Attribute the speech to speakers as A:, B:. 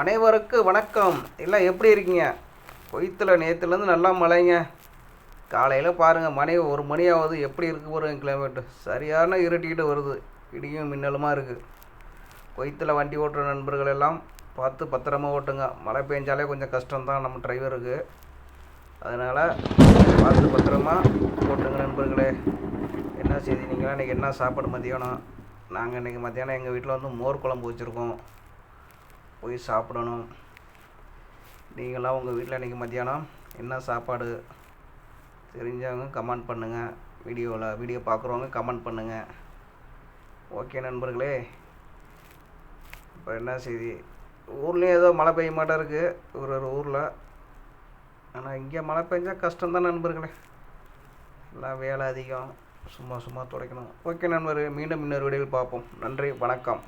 A: அனைவருக்கு வணக்கம். எல்லாம் எப்படி இருக்கீங்க? கொய்த்தில் நேற்றுலேருந்து நல்லா மழைங்க. காலையில் பாருங்கள் மணி ஒரு மணி ஆகுது எப்படி இருக்கு பாருங்க கிளைமேட்டு சரியான இருட்டிக்கிட்டு வருது. இடியும் மின்னலுமா இருக்குது கொய்த்தில் வண்டி ஓட்டுற நண்பர்கள் எல்லாம் பார்த்து பத்திரமா ஓட்டுங்க. மழை பெஞ்சாலே கொஞ்சம் கஷ்டம்தான் நம்ம டிரைவருக்கு. அதனால் பார்த்து பத்திரமா ஓட்டுங்க நண்பர்களே. என்ன செய்தி? நீங்களாம் இன்றைக்கி என்ன சாப்பாடு மதியானம்? நாங்கள் இன்றைக்கி மத்தியானம் எங்கள் வீட்டில் வந்து மோர் குழம்பு வச்சுருக்கோம். போய் சாப்பிடணும். நீங்களாம் உங்கள் வீட்டில் இன்றைக்கி மத்தியானம் என்ன சாப்பாடு? தெரிஞ்சவங்க கமெண்ட் பண்ணுங்கள் வீடியோவில் வீடியோ பார்க்குறவங்க கமெண்ட் பண்ணுங்கள் ஓகே நண்பர்களே. இப்போ என்ன செய்தி? ஊர்லேயும் ஏதோ மழை பெய்ய மாட்டா இருக்குது ஒரு ஒரு ஊரில். ஆனால் இங்கே மழை பெஞ்சால் கஷ்டம்தான் நண்பர்களே. எல்லாம் வேலை அதிகம். சும்மா சும்மா துடைக்கணும். ஓகே நண்பர்களே மீண்டும் இன்னொரு வீடியோவில் பார்ப்போம். நன்றி வணக்கம்.